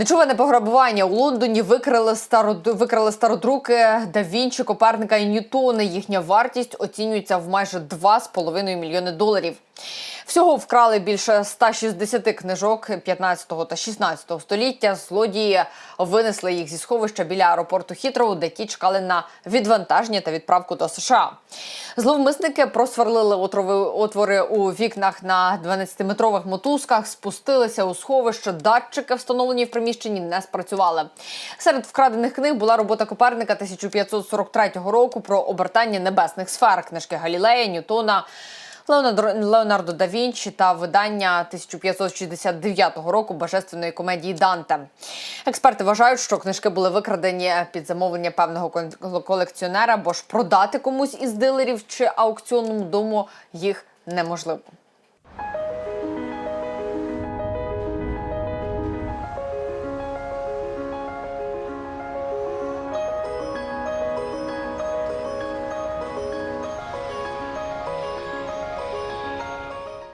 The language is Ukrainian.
Нечуване пограбування у Лондоні викрили старо викрали стародруки Да Вінчі, Коперника і Ньютона. Їхня вартість оцінюється в майже 2,5 мільйони доларів. Всього вкрали більше 160 книжок 15 та 16 століття. Злодії винесли їх зі сховища біля аеропорту Хітроу, де ті чекали на відвантаження та відправку до США. Зловмисники просверлили отвори у вікнах на 12-метрових мотузках, спустилися у сховище. Датчики, встановлені в приміщенні, не спрацювали. Серед вкрадених книг була робота Коперника 1543 року про обертання небесних сфер, книжки Галілея, Ньютона. Леонардо, да Вінчі та видання 1569 року божественної комедії Данте. Експерти вважають, що книжки були викрадені під замовлення певного колекціонера, бо ж продати комусь із дилерів чи аукціонному дому їх неможливо.